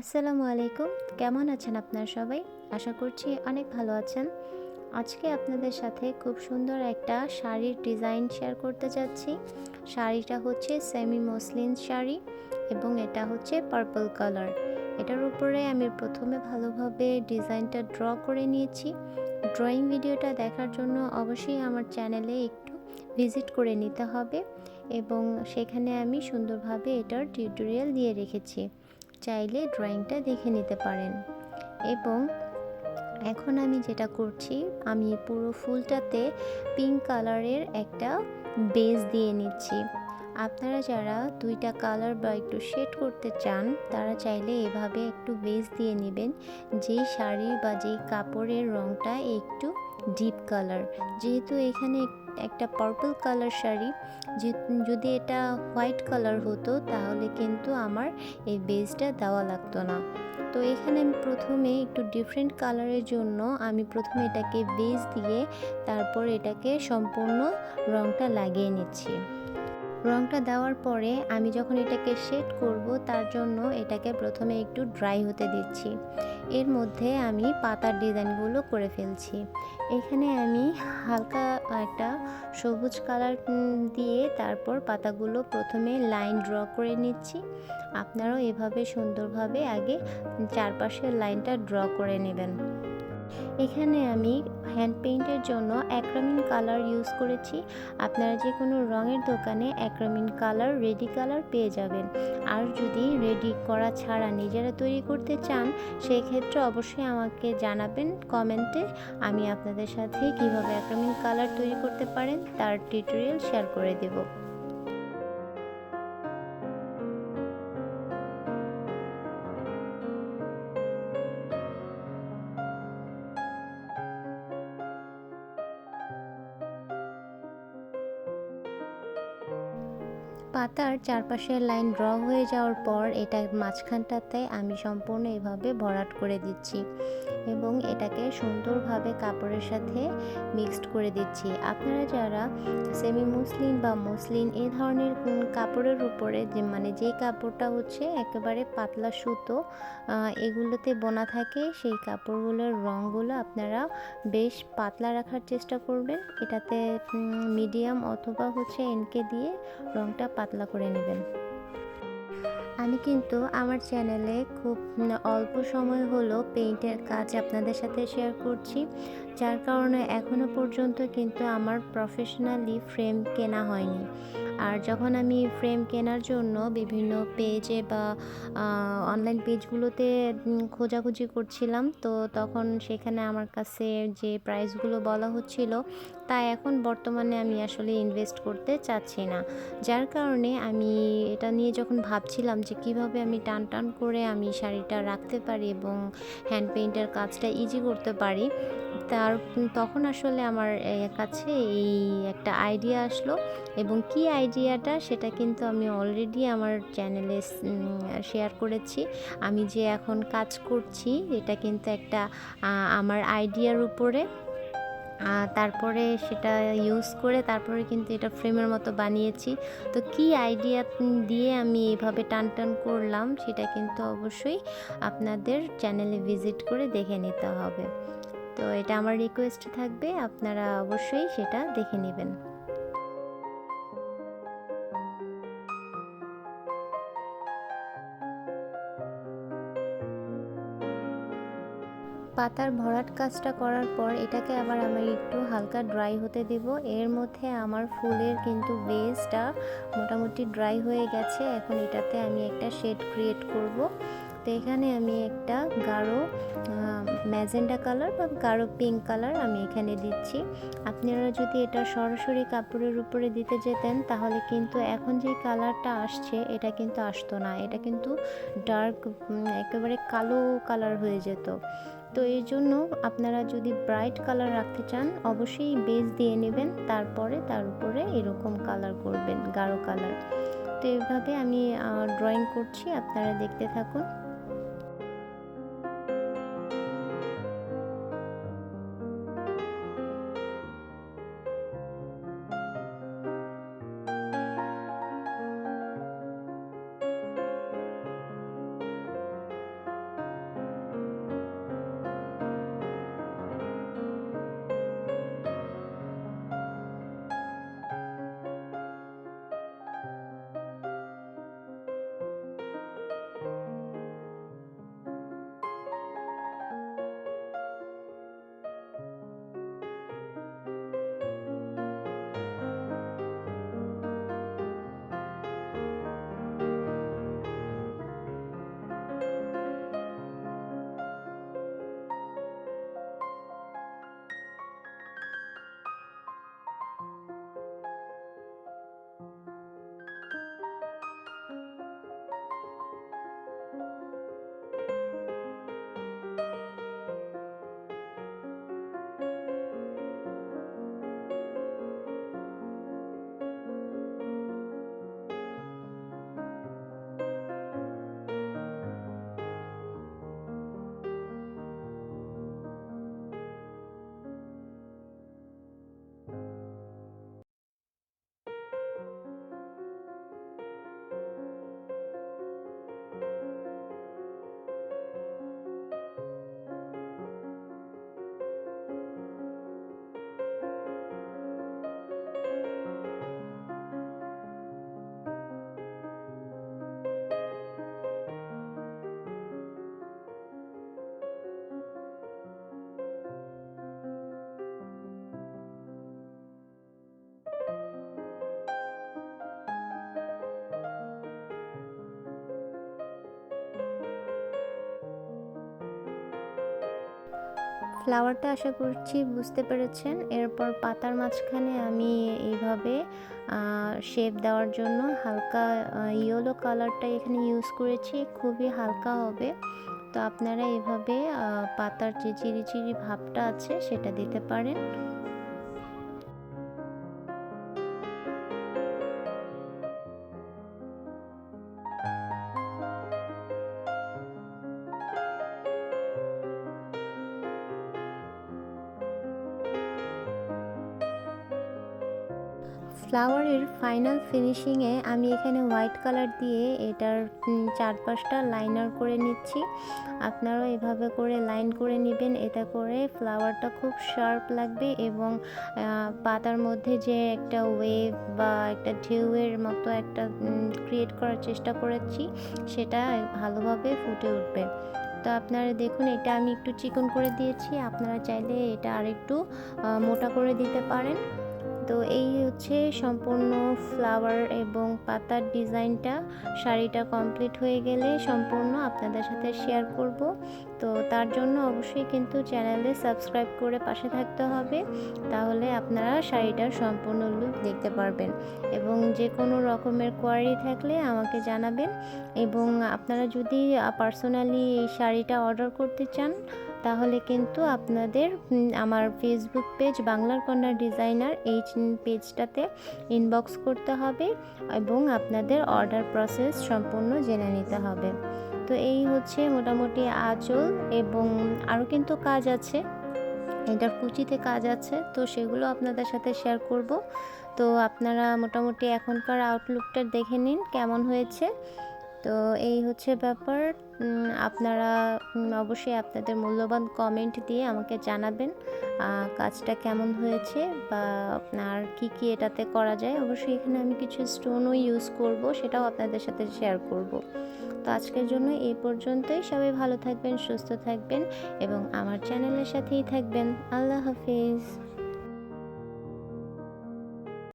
আসসালামু আলাইকুম। কেমন আছেন আপনারা সবাই? আশা করছি অনেক ভালো আছেন। আজকে আপনাদের সাথে খুব সুন্দর একটা শাড়ির ডিজাইন শেয়ার করতে যাচ্ছি। শাড়িটা হচ্ছে সেমি মসলিন শাড়ি এবং এটা হচ্ছে পার্পল কালার। এটার উপরে আমি প্রথমে ভালোভাবে ডিজাইনটা ড্র করে নিয়েছি। ড্রয়িং ভিডিওটা দেখার জন্য অবশ্যই আমার চ্যানেলে একটু ভিজিট করে নিতে হবে এবং সেখানে আমি সুন্দরভাবে এটার টিউটোরিয়াল দিয়ে রেখেছি। চাইলে ড্রয়িংটা দেখে নিতে পারেন। এবং এখন আমি যেটা করছি, আমি পুরো ফুলটাতে পিঙ্ক কালারের একটা বেস দিয়ে নিচ্ছি। আপনারা যারা দুইটা কালার বা একটু শেড করতে চান, তারা চাইলে এভাবে একটু বেস দিয়ে নেবেন। যেই শাড়ি বা যেই কাপড়ের রঙটা একটু ডিপ কালার যেহেতু এখানে একটা পার্পল কালার শাড়ি যদি এটা হোয়াইট কালার হতো, তাহলে কিন্তু আমার এই বেজটা দেওয়া লাগতো না। তো এখানে আমি প্রথমে একটু ডিফারেন্ট কালারের জন্য আমি প্রথমে এটাকে বেজ দিয়ে তারপর এটাকে সম্পূর্ণ রঙটা লাগিয়ে নিচ্ছি। রঙটা দেওয়ার পরে আমি যখন এটাকে শেড করব, তার জন্য এটাকে প্রথমে একটু ড্রাই হতে দিচ্ছি। এর মধ্যে আমি পাতার ডিজাইনগুলো করে ফেলছি। এখানে আমি হালকা একটা সবুজ কালার দিয়ে তারপর পাতাগুলো প্রথমে লাইন ড্র করে নিচ্ছি। আপনারাও এভাবে সুন্দরভাবে আগে চারপাশের লাইনটা ড্র করে নেবেন। এখানে আমি হ্যান্ড পেইন্টের জন্য অ্যাক্রামিন কালার ইউজ করেছি। আপনারা যে কোনো রঙের দোকানে অ্যাক্রামিন কালার রেডি কালার পেয়ে যাবেন। আর যদি রেডি করা ছাড়া নিজেরা তৈরি করতে চান সেই ক্ষেত্রে অবশ্যই আমাকে জানাবেন কমেন্টে। আমি আপনাদের সাথে কীভাবে অ্যাক্রামিন কালার তৈরি করতে পারেন, তার টিউটোরিয়াল শেয়ার করে দেবো। পাতার চারপাশের লাইন ড্র হয়ে যাওয়ার পর এটা মাঝখানটাতে আমি সম্পূর্ণ এভাবে ভরাট করে দিচ্ছি এবং এটাকে সুন্দরভাবে কাপড়ের সাথে মিক্সড করে দিচ্ছি। আপনারা যারা সেমি মুসলিন বা মুসলিন এই ধরনের কাপড়ের উপরে যে মানে যেই কাপড়টা হচ্ছে একেবারে পাতলা সুতো এগুলোতে বোনা থাকে, সেই কাপড়গুলোর রঙগুলো আপনারা বেশ পাতলা রাখার চেষ্টা করবেন। এটাতে মিডিয়াম অথবা হচ্ছে এনকে দিয়ে রঙটা পাতলা করে নেবেন। আমি কিন্তু আমার চ্যানেলে খুব অল্প সময় হলো পেইন্টের কাজ আপনাদের সাথে শেয়ার করছি। যার কারণে এখনও পর্যন্ত কিন্তু আমার প্রফেশনালি ফ্রেম কেনা হয়নি। আর যখন আমি ফ্রেম কেনার জন্য বিভিন্ন পেজে বা অনলাইন পেজগুলোতে খোঁজাখুঁজি করছিলাম, তো তখন সেখানে আমার কাছে যে প্রাইসগুলো বলা হচ্ছিল, তা এখন বর্তমানে আমি আসলে ইনভেস্ট করতে চাচ্ছি না। যার কারণে আমি এটা নিয়ে যখন ভাবছিলাম যে কীভাবে আমি টান টান করে আমি শাড়িটা রাখতে পারি এবং হ্যান্ড পেইন্টের কাজটা ইজি করতে পারি তার তখন আসলে আমার কাছে এই একটা আইডিয়া আসলো এবং কি আইডিয়াটা সেটা কিন্তু আমি অলরেডি আমার চ্যানেলে শেয়ার করেছি। আমি যে এখন কাজ করছি এটা কিন্তু একটা আমার আইডিয়ার উপরে। তারপরে সেটা ইউজ করে তারপরে কিন্তু এটা ফ্রেমের মতো বানিয়েছি। তো কি আইডিয়া দিয়ে আমি এভাবে টান টান করলাম সেটা কিন্তু অবশ্যই আপনাদের চ্যানেলে ভিজিট করে দেখে নিতে হবে। তো এটা আমার রিকোয়েস্ট থাকবে, আপনারা অবশ্যই সেটা দেখে নেবেন। পাতার ভরাট কাজটা করার পর এটাকে আবার আমি একটু হালকা ড্রাই হতে দেব। এর মধ্যে আমার ফুলের কিন্তু বেসটা মোটামুটি ড্রাই হয়ে গেছে। এখন এটাতে আমি একটা শেড ক্রিয়েট করব। তো এখানে আমি একটা গাঢ় ম্যাজেন্ডা কালার বা গাঢ় পিঙ্ক কালার আমি এখানে দিচ্ছি। আপনারা যদি এটা সরাসরি কাপড়ের উপরে দিতে যেতেন, তাহলে কিন্তু এখন যে কালারটা আসছে, এটা কিন্তু আসতো না। এটা কিন্তু ডার্ক একেবারে কালো কালার হয়ে যেত। তো এই জন্য আপনারা যদি ব্রাইট কালার রাখতে চান, অবশ্যই বেস দিয়ে নেবেন, তারপরে তার উপরে এরকম কালার করবেন, গাঢ় কালার। তো এইভাবে আমি ড্রয়িং করছি, আপনারা দেখতে থাকুন। ফ্লাওয়ারটা আশা করছি বুঝতে পেরেছেন। এরপর পাতার মাঝখানে আমি এইভাবে শেপ দেওয়ার জন্য হালকা ইয়েলো কালারটা এখানে ইউজ করেছি। খুবই হালকা হবে। তো আপনারা এভাবে পাতার যে চিরি চিরি ভাবটা আছে সেটা দিতে পারেন। ফ্লাওয়ারের ফাইনাল ফিনিশিংয়ে আমি এখানে হোয়াইট কালার দিয়ে এটার চারপাশটা লাইনার করে নিচ্ছি। আপনারাও এভাবে করে লাইন করে নেবেন এটা করে ফ্লাওয়ারটা খুব শার্প লাগবে এবং পাতার মধ্যে যে একটা ওয়েভ বা একটা ঢেউয়ের মতো একটা ক্রিয়েট করার চেষ্টা করেছি, সেটা ভালোভাবে ফুটে উঠবে। তো আপনারা দেখুন, এটা আমি একটু চিকন করে দিয়েছি। আপনারা চাইলে এটা আরেকটু মোটা করে দিতে পারেন। তো এই হচ্ছে সম্পূর্ণ ফ্লাওয়ার এবং পাতার ডিজাইনটা। শাড়িটা কমপ্লিট হয়ে গেলে সম্পূর্ণ আপনাদের সাথে শেয়ার করব। তো তার জন্য অবশ্যই কিন্তু চ্যানেলে সাবস্ক্রাইব করে পাশে থাকতে হবে। তাহলে আপনারা শাড়িটার সম্পূর্ণ লুক দেখতে পারবেন এবং যে কোনো রকমের কোয়ারি থাকলে আমাকে জানাবেন। এবং আপনারা যদি পার্সোনালি এই শাড়িটা অর্ডার করতে চান তাহলে কিন্তু আপনাদের আমার ফেসবুক পেজ বাংলার কন্যা ডিজাইনার এই পেজটাতে ইনবক্স করতে হবে এবং আপনাদের অর্ডার প্রসেস সম্পূর্ণ জেনে নিতে হবে। তো এই হচ্ছে মোটামুটি আঁচল এবং আরও কিন্তু কাজ আছে। এটার কুচিতে কাজ আছে। তো সেগুলো আপনাদের সাথে শেয়ার করব। তো আপনারা মোটামুটি এখনকার আউটলুকটা দেখে নিন কেমন হয়েছে। তো এই হচ্ছে ব্যাপার। আপনারা অবশ্যই আপনাদের মূল্যবান কমেন্ট দিয়ে আমাকে জানাবেন কাজটা কেমন হয়েছে বা আপনার কি কি এটাতে করা যায়। অবশ্যই এখানে আমি কিছু স্টোনও ইউজ করব, সেটাও আপনাদের সাথে শেয়ার করব। তো আজকের জন্য এই পর্যন্তই। সবাই ভালো থাকবেন, সুস্থ থাকবেন এবং আমার চ্যানেলের সাথেই থাকবেন। আল্লাহ হাফিজ।